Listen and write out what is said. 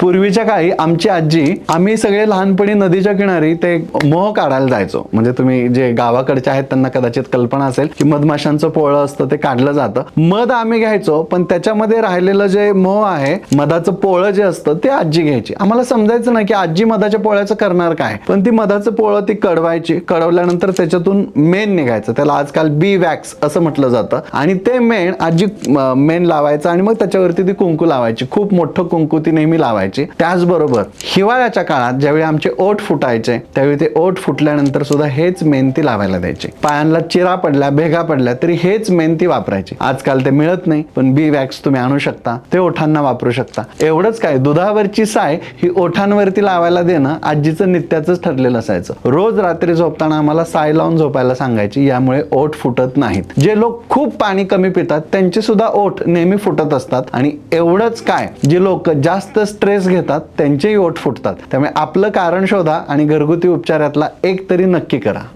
पूर्वीच्या काळी आमची आजी आम्ही सगळे लहानपणी नदीच्या किनारी ते मोह काढायला जायचो. म्हणजे तुम्ही जे गावाकडचे आहेत त्यांना कदाचित कल्पना असेल की मधमाशांचं पोळं असतं ते काढलं जातं. मध आम्ही घ्यायचो पण त्याच्यामध्ये राहिलेलं जे मोह आहे मधाचं पोळं जे असतं ते आजी घ्यायची. आम्हाला समजायचं ना की आजी मधाच्या पोळ्याचं करणार काय. पण ती मधाचं पोळं ती कडवायची कडवल्यानंतर त्याच्यातून मेण निघायचं. त्याला आजकाल बी वॅक्स असं म्हटलं जातं. आणि ते मेण आजी मेण लावायचं आणि मग त्याच्यावरती ती कुंकू लावायची. खूप मोठं कुंकू ती नेहमी लावायची. त्याचबरोबर हिवाळ्याच्या काळात ज्यावेळी आमचे ओठ फुटायचे त्यावेळी ते ओठ फुटल्यानंतर सुद्धा हेच मेहनती लावायला द्यायची. पायांना चिरा पडल्या भेगा पडल्या तरी हेच मेहनती वापरायची. आजकाल ते मिळत नाही पण बी वॅक्स तुम्ही आणू शकता. ते ओठांना वापरू शकता. एवढंच काय दुधावरची साय ही ओठांवरती लावायला देणं आजीचं नित्याचंच ठरलेलं असायचं. रोज रात्री झोपताना आम्हाला साय लावून झोपायला सांगायची यामुळे ओठ फुटत नाहीत. जे लोक खूप पाणी कमी पितात त्यांचे सुद्धा ओठ नेहमी फुटत असतात. आणि एवढंच काय जे लोक जास्त स्ट्रेस घेतात त्यांचेही ओठ फुटतात. त्यामुळे आपलं कारण शोधा आणि घरगुती उपचारातला एक तरी नक्की करा.